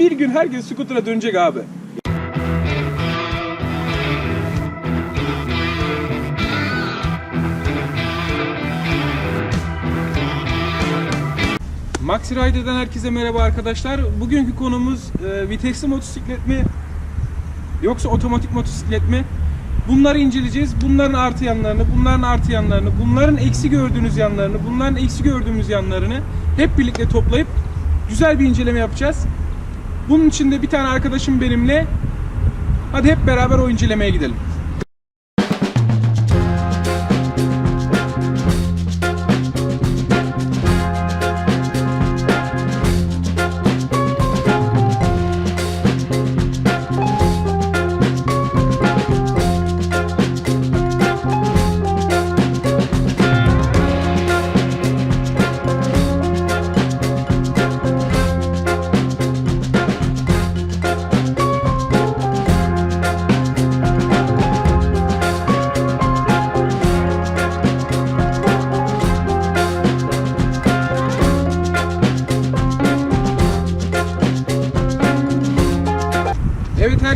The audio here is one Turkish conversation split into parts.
Bir gün herkes skutura dönecek abi. Maxi Rider'dan herkese merhaba arkadaşlar. Bugünkü konumuz e, vitesli motosiklet mi yoksa otomatik motosiklet mi? Bunları inceleyeceğiz. Bunların artı yanlarını, bunların artı yanlarını, bunların eksi gördüğünüz yanlarını, bunların eksi gördüğümüz yanlarını hep birlikte toplayıp güzel bir inceleme yapacağız. Bunun için de bir tane arkadaşım benimle. Hadi hep beraber o incelemeye gidelim.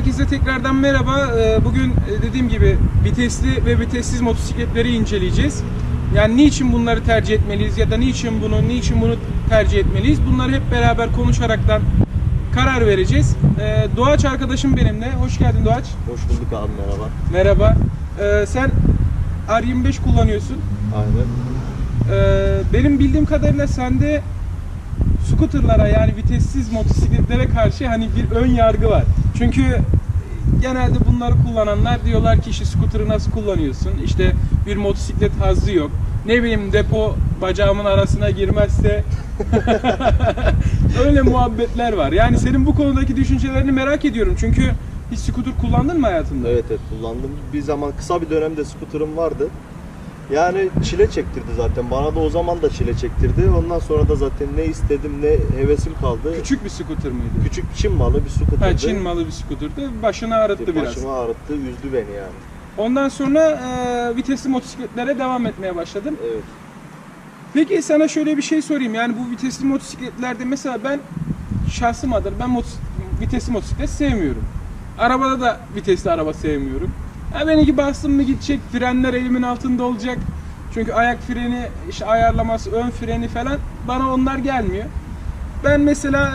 Herkese tekrardan merhaba. Ee, Bugün e, dediğim gibi vitesli ve vitessiz motosikletleri inceleyeceğiz. Yani niçin bunları tercih etmeliyiz ya da niçin bunu, niçin bunu tercih etmeliyiz? Bunları hep beraber konuşaraktan karar vereceğiz. Ee, Doğaç arkadaşım benimle. Hoş geldin Doğaç. Hoş bulduk abi merhaba. Merhaba. Ee, Sen R25 kullanıyorsun. Aynen. Benim bildiğim kadarıyla sende scooterlara yani vitessiz motosikletlere karşı hani bir ön yargı var. Çünkü genelde bunları kullananlar diyorlar ki işte scooter'ı nasıl kullanıyorsun? İşte bir motosiklet hazzı yok. Ne bileyim depo bacağımın arasına girmezse öyle muhabbetler var. Yani senin bu konudaki düşüncelerini merak ediyorum. Çünkü hiç scooter kullandın mı hayatında? Evet evet kullandım. Bir zaman kısa bir dönemde skuterim vardı. Yani çile çektirdi zaten. Bana da o zaman da çile çektirdi. Ondan sonra da zaten ne istedim ne hevesim kaldı. Küçük bir scooter mıydı? Küçük Çin malı bir skuterdi. Ha, Çin malı bir scooter'dı. Başını ağrıttı biraz. Başımı ağrıttı, üzdü beni yani. Ondan sonra e, vitesli motosikletlere devam etmeye başladım. Evet. Peki sana şöyle bir şey sorayım. Yani bu vitesli motosikletlerde mesela ben şahsım adır ben motos- vitesli motosiklet sevmiyorum. Arabada da vitesli araba sevmiyorum. Ha benimki bastım mı gidecek, frenler elimin altında olacak. Çünkü ayak freni, işte ayarlaması, ön freni falan bana onlar gelmiyor. Ben mesela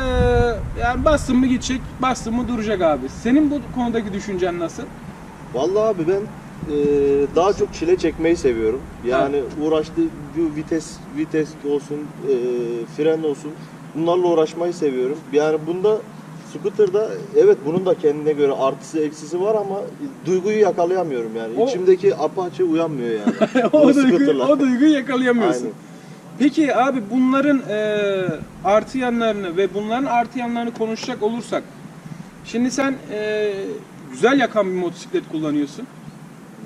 e, yani bastım mı gidecek, bastım mı duracak abi. Senin bu konudaki düşüncen nasıl? Vallahi abi ben e, daha çok çile çekmeyi seviyorum. Yani uğraştığı bu vites vites olsun, e, fren olsun bunlarla uğraşmayı seviyorum. Yani bunda scooter'da evet bunun da kendine göre artısı eksisi var ama duyguyu yakalayamıyorum yani. O- İçimdeki apaçı uyanmıyor yani. o, duygu, o duyguyu yakalayamıyorsun. Aynen. Peki abi bunların e, artı yanlarını ve bunların artı yanlarını konuşacak olursak şimdi sen e, güzel yakan bir motosiklet kullanıyorsun.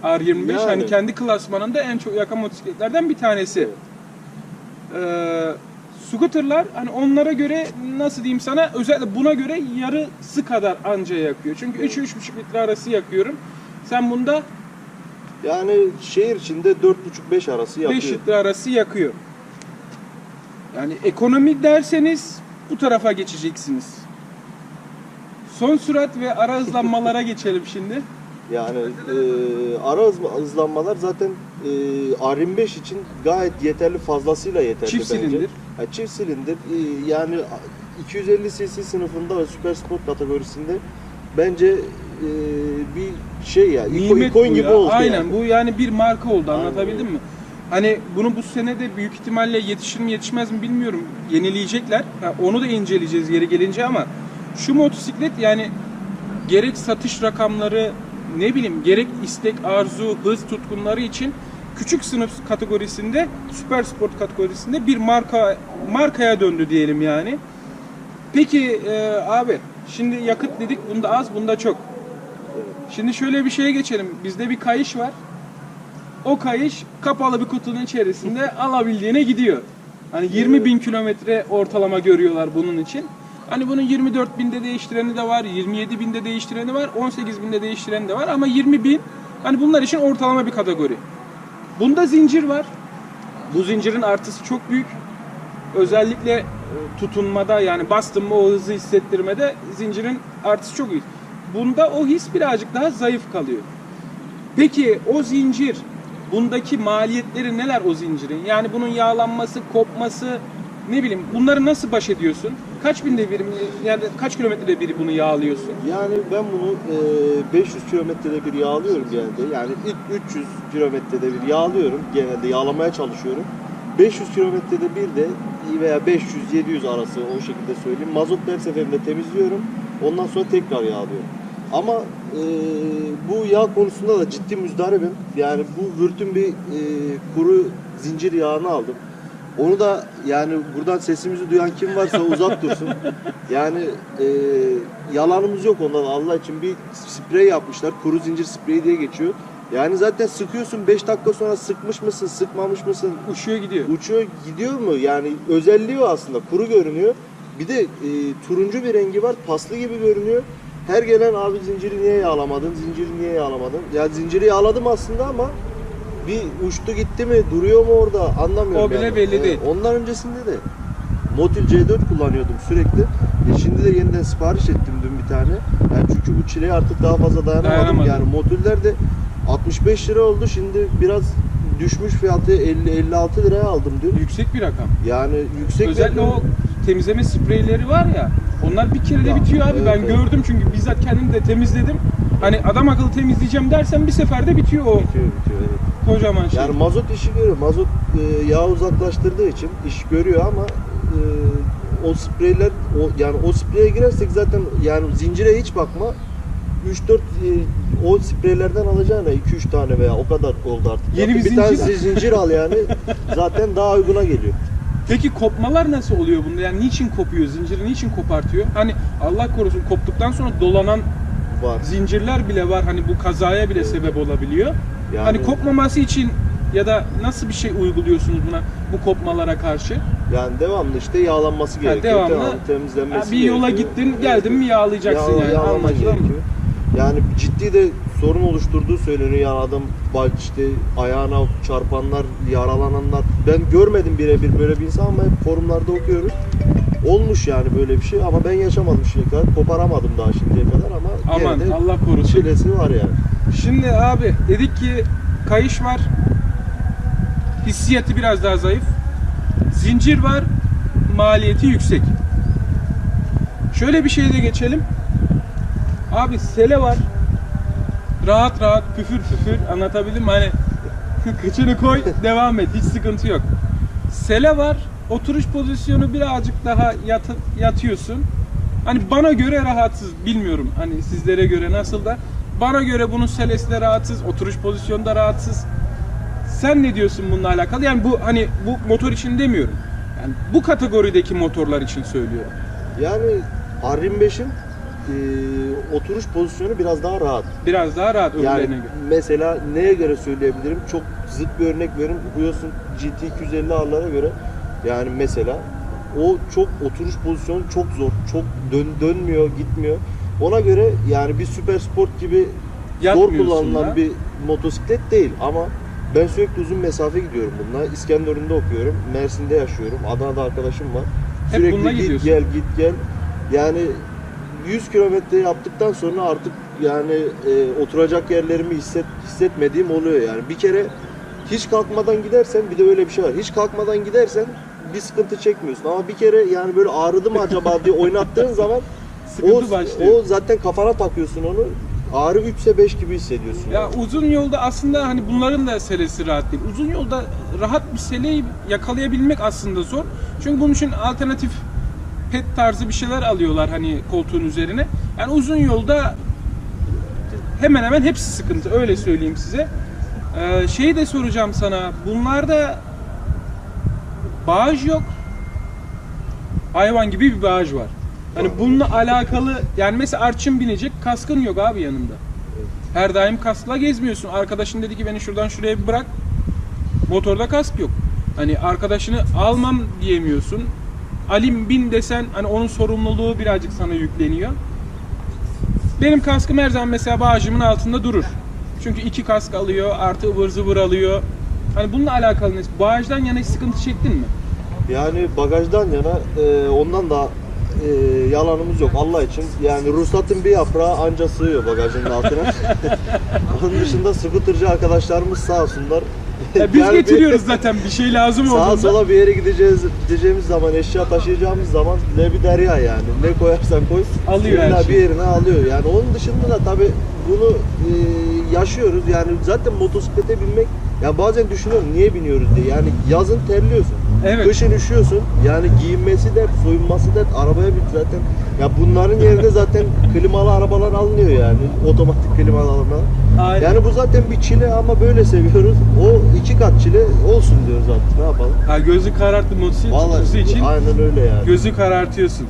R25 Yani. hani kendi klasmanında en çok yakan motosikletlerden bir tanesi. Evet. E, scooterlar hani onlara göre nasıl diyeyim sana özellikle buna göre yarısı kadar anca yakıyor. Çünkü 3-3,5 litre arası yakıyorum. Sen bunda Yani şehir içinde 4,5-5 arası 5 yapıyor. litre arası yakıyor. Yani ekonomi derseniz bu tarafa geçeceksiniz. Son sürat ve ara hızlanmalara geçelim şimdi. Yani e, ara hız- hızlanmalar zaten e, R25 için gayet yeterli fazlasıyla yeterli Çift bence. silindir. Ha, çift silindir. E, yani 250 cc sınıfında ve süper sport kategorisinde bence e, bir şey ya. iko- Nimet ikon bu gibi ya. oldu Aynen yani. bu yani bir marka oldu Aynen anlatabildim öyle. mi? Hani bunu bu sene de büyük ihtimalle yetişir mi yetişmez mi bilmiyorum. Yenileyecekler. Ha, onu da inceleyeceğiz yeri gelince ama şu motosiklet yani gerek satış rakamları ne bileyim gerek istek, arzu, hız tutkunları için küçük sınıf kategorisinde, süper sport kategorisinde bir marka markaya döndü diyelim yani. Peki e, abi şimdi yakıt dedik bunda az bunda çok. Şimdi şöyle bir şeye geçelim. Bizde bir kayış var. O kayış kapalı bir kutunun içerisinde alabildiğine gidiyor. Hani 20 bin kilometre ortalama görüyorlar bunun için. Hani bunun 24 binde değiştireni de var, 27 binde değiştireni var, 18 binde değiştireni de var ama 20 bin hani bunlar için ortalama bir kategori. Bunda zincir var. Bu zincirin artısı çok büyük. Özellikle tutunmada yani bastın mı o hızı hissettirmede zincirin artısı çok iyi. Bunda o his birazcık daha zayıf kalıyor. Peki o zincir bundaki maliyetleri neler o zincirin? Yani bunun yağlanması, kopması ne bileyim bunları nasıl baş ediyorsun? Kaç binde bir yani kaç kilometrede bir bunu yağlıyorsun? Yani ben bunu e, 500 kilometrede bir yağlıyorum genelde. Yani ilk 300 kilometrede bir yağlıyorum. Genelde yağlamaya çalışıyorum. 500 kilometrede bir de veya 500-700 arası o şekilde söyleyeyim. Mazot her seferinde temizliyorum. Ondan sonra tekrar yağlıyorum. Ama e, bu yağ konusunda da ciddi müzdaribim. Yani bu vürtün bir e, kuru zincir yağını aldım. Onu da yani buradan sesimizi duyan kim varsa uzak dursun. Yani e, yalanımız yok ondan Allah için bir sprey yapmışlar. Kuru zincir spreyi diye geçiyor. Yani zaten sıkıyorsun 5 dakika sonra sıkmış mısın, sıkmamış mısın? Uçuyor gidiyor. Uçuyor gidiyor mu? Yani özelliği o aslında. Kuru görünüyor. Bir de e, turuncu bir rengi var. Paslı gibi görünüyor. Her gelen abi zinciri niye yağlamadın? Zinciri niye yağlamadın? Ya zinciri yağladım aslında ama bir uçtu gitti mi? Duruyor mu orada? Anlamıyorum. O bile yani. belli E, değil. Ondan öncesinde de Motul C4 kullanıyordum sürekli. E şimdi de yeniden sipariş ettim dün bir tane. Yani çünkü bu çileye artık daha fazla dayanamadım. Dayanamadım. Yani modüller de 65 lira oldu. Şimdi biraz düşmüş fiyatı 50-56 liraya aldım dün. Yüksek bir rakam. Yani yüksek Özellikle bir- o temizleme spreyleri var ya. Onlar bir kere de bitiyor abi. evet, ben evet. gördüm çünkü bizzat kendim de temizledim. Hani adam akıllı temizleyeceğim dersen bir seferde bitiyor o Bitiyor bitiyor evet. Kocaman şey. Yani mazot işi görüyor. Mazot e, yağı uzaklaştırdığı için iş görüyor ama e, o spreyler o yani o spreye girersek zaten yani zincire hiç bakma. 3-4 e, o spreylerden alacağına 2-3 tane veya o kadar oldu artık. Yeni bir bir tane zincir. zincir al yani zaten daha uyguna geliyor. Peki kopmalar nasıl oluyor bunda? Yani niçin kopuyor? Zinciri niçin kopartıyor? Hani Allah korusun koptuktan sonra dolanan Var. zincirler bile var. Hani bu kazaya bile sebep olabiliyor. Yani- Hani kopmaması için ya da nasıl bir şey uyguluyorsunuz buna bu kopmalara karşı? Yani devamlı işte yağlanması Ha, gerekiyor. devamlı. devamlı temizlenmesi Ha, bir yola gerekiyor. gittin, geldin mi yağlayacaksın Yağ- yani. yağlaman mı? gerekiyor. Yani ciddi de sorun oluşturduğu söyleniyor. Yani adam bak işte ayağına çarpanlar, yaralananlar. Ben görmedim birebir böyle bir insan ama hep forumlarda okuyoruz. Olmuş yani böyle bir şey ama ben yaşamadım şimdiye kadar. Koparamadım daha şimdiye kadar ama Aman Allah korusun. çilesi var yani. Şimdi abi dedik ki kayış var. Hissiyatı biraz daha zayıf. Zincir var. Maliyeti yüksek. Şöyle bir şeye de geçelim. Abi sele var. Rahat rahat püfür püfür anlatabildim mi? Hani kıçını koy devam et hiç sıkıntı yok. Sele var. Oturuş pozisyonu birazcık daha yat- yatıyorsun. Hani bana göre rahatsız bilmiyorum. Hani sizlere göre nasıl da. Bana göre bunun selesi de rahatsız, oturuş pozisyonu da rahatsız. Sen ne diyorsun bununla alakalı? Yani bu hani bu motor için demiyorum. Yani bu kategorideki motorlar için söylüyorum. Yani R25'in e, oturuş pozisyonu biraz daha rahat. Biraz daha rahat Yani öbürlerine göre. mesela neye göre söyleyebilirim? Çok zıt bir örnek veririm. Biliyorsun GT 250R'lara göre yani mesela o çok oturuş pozisyonu çok zor. Çok dön, dönmüyor, gitmiyor. Ona göre yani bir süper sport gibi zor kullanılan da. bir motosiklet değil ama ben sürekli uzun mesafe gidiyorum bununla. İskenderun'da okuyorum. Mersin'de yaşıyorum. Adana'da arkadaşım var. Hep Sürekli git gidiyorsun. gel git gel. Yani 100 kilometre yaptıktan sonra artık yani e, oturacak yerlerimi hisset, hissetmediğim oluyor yani. Bir kere hiç kalkmadan gidersen bir de öyle bir şey var. Hiç kalkmadan gidersen bir sıkıntı çekmiyorsun ama bir kere yani böyle ağrıdı mı acaba diye oynattığın zaman Sıkıntı o, başlıyor. o zaten kafana takıyorsun onu. Ağrı 3 ise 5 gibi hissediyorsun. Ya yani. uzun yolda aslında hani bunların da selesi rahat değil. Uzun yolda rahat bir seleyi yakalayabilmek aslında zor. Çünkü bunun için alternatif pet tarzı bir şeyler alıyorlar hani koltuğun üzerine. Yani uzun yolda hemen hemen hepsi sıkıntı öyle söyleyeyim size. Ee, şeyi de soracağım sana. Bunlarda bağış yok. Hayvan gibi bir bağış var. Hani bununla alakalı yani mesela Arçın binecek kaskın yok abi yanında. Her daim kaskla gezmiyorsun. Arkadaşın dedi ki beni şuradan şuraya bir bırak. Motorda kask yok. Hani arkadaşını almam diyemiyorsun. Alim bin desen hani onun sorumluluğu birazcık sana yükleniyor. Benim kaskım her zaman mesela bağcımın altında durur. Çünkü iki kask alıyor, artı ıvır zıvır alıyor. Hani bununla alakalı ne? Bağcıdan yana hiç sıkıntı çektin mi? Yani bagajdan yana e, ondan da e, yalanımız yok Allah için. Yani ruhsatın bir yaprağı anca sığıyor bagajın altına. Onun dışında scootercı arkadaşlarımız sağ olsunlar. Ya biz bir- getiriyoruz zaten bir şey lazım Sağa olduğunda. sola bir yere gideceğiz gideceğimiz zaman eşya taşıyacağımız zaman ne bir derya yani. Ne koyarsan koy. Alıyor her illa şeyi. bir yerine alıyor. Yani onun dışında da tabi bunu e, yaşıyoruz. Yani zaten motosiklete binmek ya bazen düşünüyorum niye biniyoruz diye. Yani yazın terliyorsun. Evet. Kışın üşüyorsun. Yani giyinmesi dert, soyunması dert. Arabaya bin zaten. Ya bunların yerine zaten klimalı arabalar alınıyor yani. Otomatik klimalı arabalar. Aynen. Yani bu zaten bir çile ama böyle seviyoruz. O iki kat çile olsun diyoruz artık. Ne yapalım? Ha, gözü kararttı motosiklet için aynen öyle yani. gözü karartıyorsun.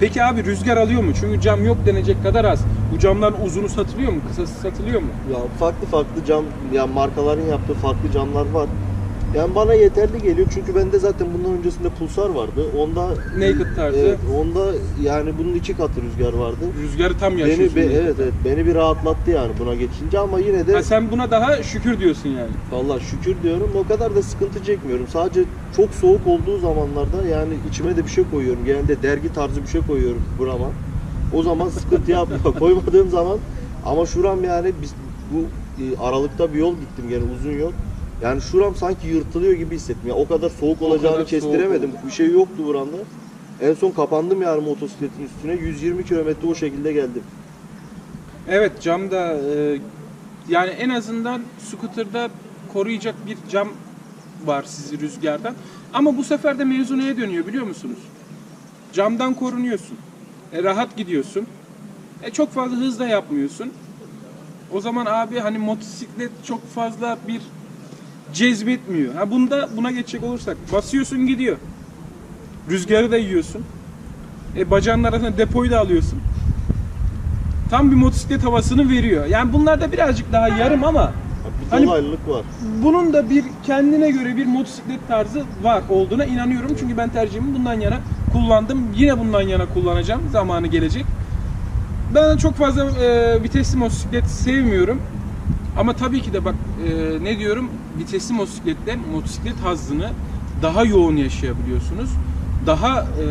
Peki abi rüzgar alıyor mu? Çünkü cam yok denecek kadar az. Bu camların uzunu satılıyor mu? Kısası satılıyor mu? Ya farklı farklı cam, ya markaların yaptığı farklı camlar var. Yani bana yeterli geliyor çünkü bende zaten bundan öncesinde Pulsar vardı. Onda Naked tarzı. Evet, onda yani bunun iki katı rüzgar vardı. Rüzgarı tam Beni yaşıyorsun. be- yani. evet evet beni bir rahatlattı yani buna geçince ama yine de Ha, sen buna daha şükür diyorsun yani. Vallahi şükür diyorum o kadar da sıkıntı çekmiyorum. Sadece çok soğuk olduğu zamanlarda yani içime de bir şey koyuyorum. Genelde dergi tarzı bir şey koyuyorum burama. O zaman sıkıntı yapmıyor. Koymadığım zaman ama şuram yani biz bu e, aralıkta bir yol gittim gene uzun yol. Yani şuram sanki yırtılıyor gibi hissettim. Ya o kadar soğuk O olacağını kadar soğuk kestiremedim. oldu. Bir şey yoktu buramda. En son kapandım yani motosikletin üstüne. 120 kilometre o şekilde geldim. Evet cam da e, yani en azından scooter'da koruyacak bir cam var sizi rüzgardan. Ama bu sefer de mevzu neye dönüyor biliyor musunuz? Camdan korunuyorsun. E, rahat gidiyorsun. E, çok fazla hız da yapmıyorsun. O zaman abi hani motosiklet çok fazla bir cezbetmiyor. Ha bunda buna geçecek olursak basıyorsun gidiyor. Rüzgarı da yiyorsun. E bacağının arasında depoyu da alıyorsun tam bir motosiklet havasını veriyor. Yani bunlar da birazcık daha yarım ama Bir Hani- dolaylılık var. bunun da bir kendine göre bir motosiklet tarzı var olduğuna inanıyorum. Çünkü ben tercihimi bundan yana kullandım. Yine bundan yana kullanacağım. Zamanı gelecek. Ben çok fazla e, vitesli motosiklet sevmiyorum. Ama tabii ki de bak e, ne diyorum vitesli motosikletten motosiklet hazzını daha yoğun yaşayabiliyorsunuz. Daha e,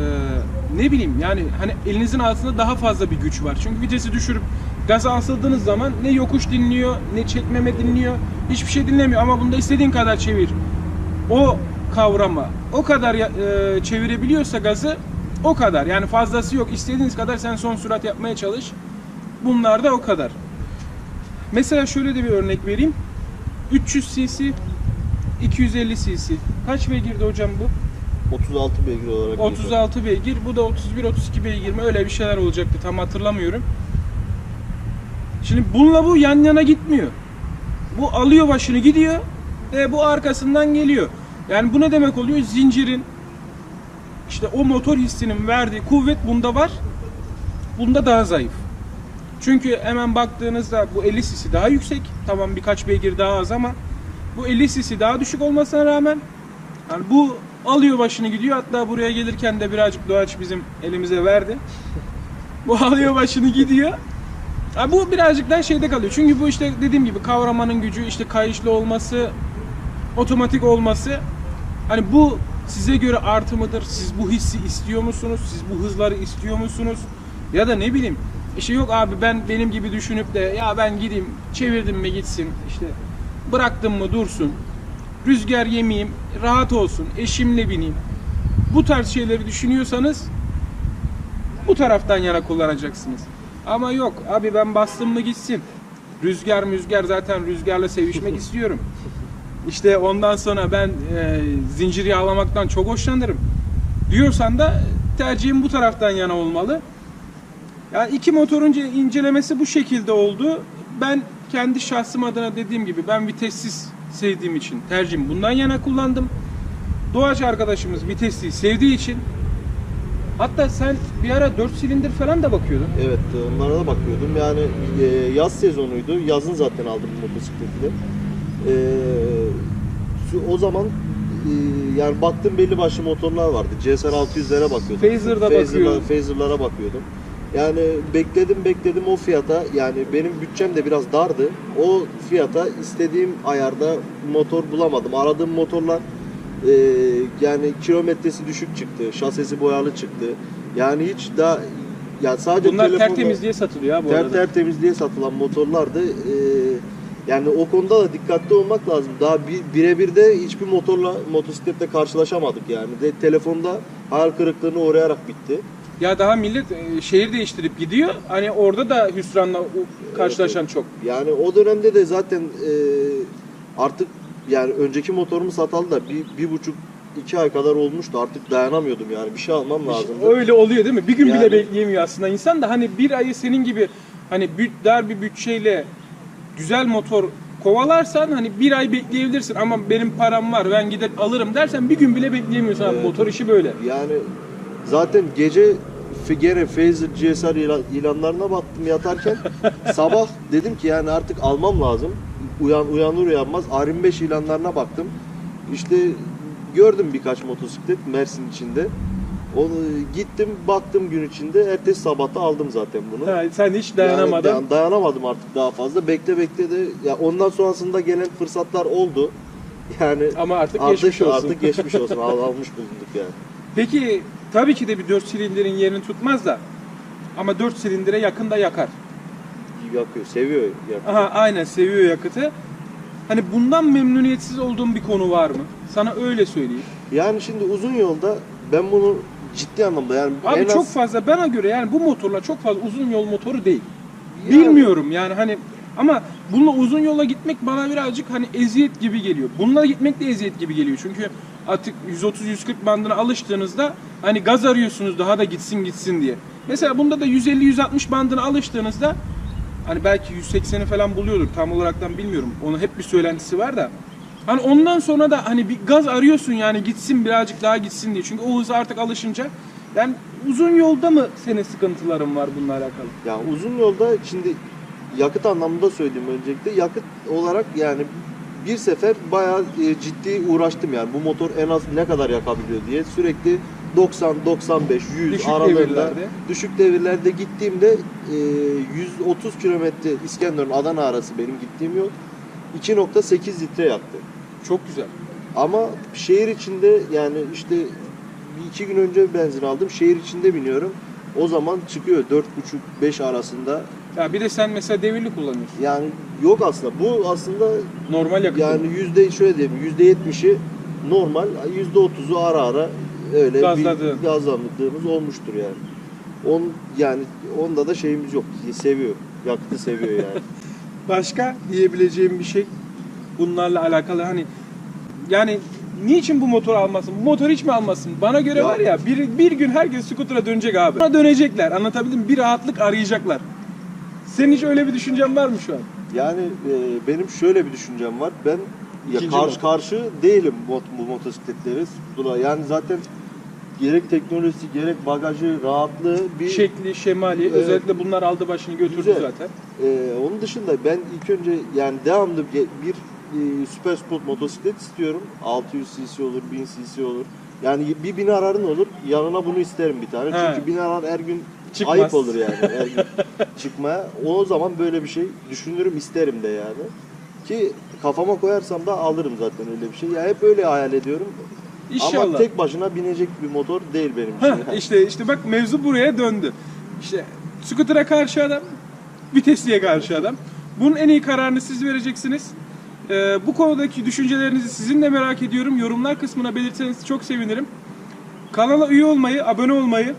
ne bileyim yani hani elinizin altında daha fazla bir güç var. Çünkü vitesi düşürüp gaza asıldığınız zaman ne yokuş dinliyor ne çekmeme dinliyor hiçbir şey dinlemiyor ama bunda istediğin kadar çevir. O kavrama o kadar e, çevirebiliyorsa gazı o kadar yani fazlası yok. İstediğiniz kadar sen son sürat yapmaya çalış. Bunlar da o kadar. Mesela şöyle de bir örnek vereyim. 300 cc 250 cc. Kaç beygirdi hocam bu? 36 beygir olarak. geçiyor. 36 beygir. Bu da 31 32 beygir mi? Öyle bir şeyler olacaktı. Tam hatırlamıyorum. Şimdi bununla bu yan yana gitmiyor. Bu alıyor başını gidiyor ve bu arkasından geliyor. Yani bu ne demek oluyor? Zincirin işte o motor hissinin verdiği kuvvet bunda var. Bunda daha zayıf. Çünkü hemen baktığınızda bu 50 cc daha yüksek. Tamam birkaç beygir daha az ama bu 50 cc daha düşük olmasına rağmen yani bu alıyor başını gidiyor. Hatta buraya gelirken de birazcık Doğaç bizim elimize verdi. Bu alıyor başını gidiyor. Ha, bu birazcık daha şeyde kalıyor. Çünkü bu işte dediğim gibi kavramanın gücü, işte kayışlı olması, otomatik olması. Hani bu size göre artı mıdır? Siz bu hissi istiyor musunuz? Siz bu hızları istiyor musunuz? Ya da ne bileyim işte yok abi ben benim gibi düşünüp de ya ben gideyim çevirdim mi gitsin işte bıraktım mı dursun rüzgar yemeyeyim rahat olsun eşimle bineyim bu tarz şeyleri düşünüyorsanız bu taraftan yana kullanacaksınız. Ama yok abi ben bastım mı gitsin. Rüzgar müzgar zaten rüzgarla sevişmek istiyorum. İşte ondan sonra ben e, zincir yağlamaktan çok hoşlanırım. Diyorsan da tercihim bu taraftan yana olmalı. Yani iki motorun ince- incelemesi bu şekilde oldu. Ben kendi şahsım adına dediğim gibi ben vitessiz sevdiğim için tercihim bundan yana kullandım. Doğaç arkadaşımız vitesliyi sevdiği için hatta sen bir ara 4 silindir falan da bakıyordun. Evet onlara da bakıyordum. Yani e, yaz sezonuydu. Yazın zaten aldım bu motosikleti. E, o zaman e, yani baktım belli başlı motorlar vardı. CSR 600'lere bakıyordum. Phaser'da Phaser'la- bakıyordum. Phaser'lara bakıyordum. Yani bekledim bekledim o fiyata yani benim bütçem de biraz dardı. O fiyata istediğim ayarda motor bulamadım. Aradığım motorlar e, yani kilometresi düşük çıktı, şasisi boyalı çıktı. Yani hiç daha ya sadece Bunlar telefonla- tertemiz diye satılıyor ha bu ter, arada. tertemiz diye satılan motorlardı. E, yani o konuda da dikkatli olmak lazım. Daha bir, birebir de hiçbir motorla motosikletle karşılaşamadık yani. De, telefonda hayal kırıklığına uğrayarak bitti. Ya daha millet e, şehir değiştirip gidiyor. Hani orada da hüsranla u- karşılaşan çok. Yani o dönemde de zaten e, artık yani önceki motorumu satalı da bir, bir buçuk iki ay kadar olmuştu. Artık dayanamıyordum yani bir şey almam lazımdı. Öyle oluyor değil mi? Bir gün bile Yani- bekleyemiyor aslında insan da hani bir ayı senin gibi hani büt, dar bir bütçeyle güzel motor kovalarsan hani bir ay bekleyebilirsin ama benim param var ben gider alırım dersen bir gün bile bekleyemiyorsun abi Evet. motor işi böyle. Yani zaten gece f- gene Phaser GSR ilan- ilanlarına baktım yatarken sabah dedim ki yani artık almam lazım. Uyan uyanır uyanmaz R25 ilanlarına baktım. İşte gördüm birkaç motosiklet Mersin içinde. Onu gittim baktım gün içinde ertesi sabahta aldım zaten bunu. Ha, sen hiç dayanamadın. Yani dayanamadım artık daha fazla. Bekle bekle de ya ondan sonrasında gelen fırsatlar oldu. Yani Ama artık, artık geçmiş olsun. artık geçmiş olsun. Al, almış bulunduk yani. Peki tabii ki de bir 4 silindirin yerini tutmaz da ama 4 silindire yakın da yakar. Yakıyor, seviyor yakıyor. Aha aynen seviyor yakıtı. Hani bundan memnuniyetsiz olduğum bir konu var mı? Sana öyle söyleyeyim. Yani şimdi uzun yolda ben bunu ciddi anlamda yani Abi en çok az- fazla bana göre yani bu motorla çok fazla uzun yol motoru değil. Yani- Bilmiyorum yani hani ama bununla uzun yola gitmek bana birazcık hani eziyet gibi geliyor. Bununla gitmek de eziyet gibi geliyor. Çünkü artık 130-140 bandına alıştığınızda hani gaz arıyorsunuz daha da gitsin gitsin diye. Mesela bunda da 150-160 bandına alıştığınızda hani belki 180'i falan buluyordur tam olaraktan bilmiyorum. Onun hep bir söylentisi var da. Hani ondan sonra da hani bir gaz arıyorsun yani gitsin birazcık daha gitsin diye. Çünkü o hıza artık alışınca yani uzun yolda mı senin sıkıntıların var bununla alakalı? Ya uzun yolda şimdi yakıt anlamında söyleyeyim öncelikle. Yakıt olarak yani bir sefer bayağı e, ciddi uğraştım yani bu motor en az ne kadar yakabiliyor diye sürekli 90 95 100 Düşük aralarında devirlerde. düşük devirlerde gittiğimde e, 130 kilometre İskenderun Adana arası benim gittiğim yol 2.8 litre yaktı. Çok güzel. Ama şehir içinde yani işte iki gün önce benzin aldım. Şehir içinde biniyorum. O zaman çıkıyor 4.5-5 arasında. Ya bir de sen mesela devirli kullanıyorsun. Yani yok aslında. Bu aslında Normal yakıt. yani yüzde şöyle diyeyim yüzde yetmişi normal, yüzde otuzu ara ara öyle Gazladığın. bir gazlandığımız olmuştur yani. On yani onda da şeyimiz yok. Seviyor. Yakıtı seviyor yani. Başka diyebileceğim bir şey bunlarla alakalı hani yani niçin bu motor almasın? Bu motor hiç mi almasın? Bana göre Ya. var ya bir, bir gün herkes skutura dönecek abi. Buna dönecekler. Anlatabildim mi? Bir rahatlık arayacaklar. Senin hiç öyle bir düşüncen var mı şu an? Yani e, benim şöyle bir düşüncem var. Ben ya İkinci karşı motor. karşı değilim bu, bu motosikletleri. Skutura. Yani zaten gerek teknolojisi gerek bagajı rahatlığı bir Şekli, şemali Evet. özellikle bunlar aldı başını götürdü Güzel. zaten. Ee, onun dışında ben ilk önce yani devamlı bir, bir e, süper sport motosiklet istiyorum. 600 cc olur, 1000 cc olur. Yani bir bin ararın olur. Yanına bunu isterim bir tane. He. Çünkü bin arar her gün Çıkmaz. ayıp olur yani gün çıkmaya. O zaman böyle bir şey düşünürüm isterim de yani. Ki kafama koyarsam da alırım zaten öyle bir şey. Ya hep öyle hayal ediyorum. İnşallah. Ama tek başına binecek bir motor değil benim için. Heh, işte işte bak mevzu buraya döndü. İşte scooter'a karşı adam, vitesliye karşı adam. Bunun en iyi kararını siz vereceksiniz. Ee, bu konudaki düşüncelerinizi sizinle merak ediyorum. Yorumlar kısmına belirtseniz çok sevinirim. Kanala üye olmayı, abone olmayı,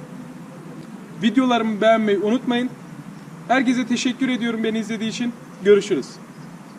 videolarımı beğenmeyi unutmayın. Herkese teşekkür ediyorum beni izlediği için. Görüşürüz.